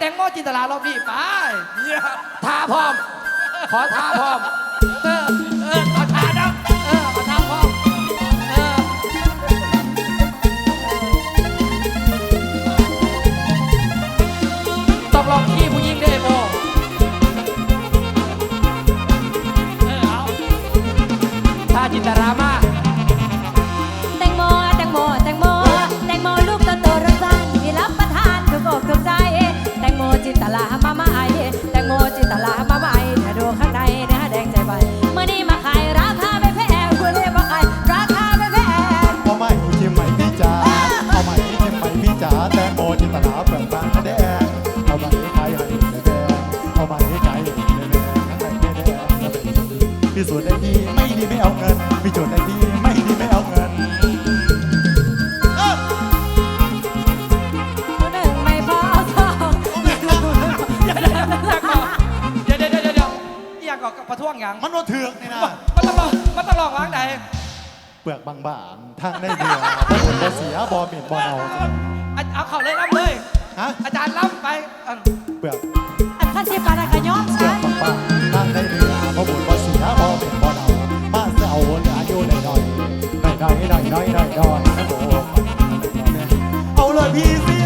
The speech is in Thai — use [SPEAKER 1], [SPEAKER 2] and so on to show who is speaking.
[SPEAKER 1] แตงโมจินตลารอบนี้ไป
[SPEAKER 2] เยี่ยม
[SPEAKER 1] ท่าพร้อม ขอท่าพร้อม เออ เออขอท่าดังเออขอท่าพร้อม เออ ต้องลองขี้ผู้หญิงด้วยโมเออเอาท่าจินตรามาา
[SPEAKER 3] แตงโมจินตลาเป
[SPEAKER 4] ลือกบาแดงเอาไหมไข่ให้แดงเอาไหมไก่ให้แดงไข่แดงพิสูจน์ได้ดีไม่ดีไม่เอาเงินพิสูจน์ได้ดีไม่ดีไม่เอาเงิน
[SPEAKER 3] หนึ่งไม่พอเอา
[SPEAKER 1] สองเดี๋ยวเดี๋ยวเดี๋ยวเดี๋ยวอยากออนประท้วงหยัง
[SPEAKER 4] มันว่าเถือกนี่นะ
[SPEAKER 1] มันต้องลองมันต้องลองวางไหน
[SPEAKER 4] เปลือกบางๆทางในเรือบ่หมดบ่เสียบ่เหม็นบ่เอา
[SPEAKER 1] เอาเอาเข่าเลยรับเลย
[SPEAKER 4] ฮะ
[SPEAKER 1] อาจารย์รับไปอัน
[SPEAKER 4] เปลือก
[SPEAKER 3] อันท่านที่ปานาคย้อม
[SPEAKER 4] เปลื
[SPEAKER 3] ฉั
[SPEAKER 4] อก
[SPEAKER 3] น
[SPEAKER 4] บางๆทางในเรือบ่หมดบ่เสียบ่เหม็นบ่เอามาเสียเอาเหลืออยู่หน่อยๆหน่อยๆหน่อยๆหน่อยๆหน่อยๆนะโบเอาเลยพี่สิ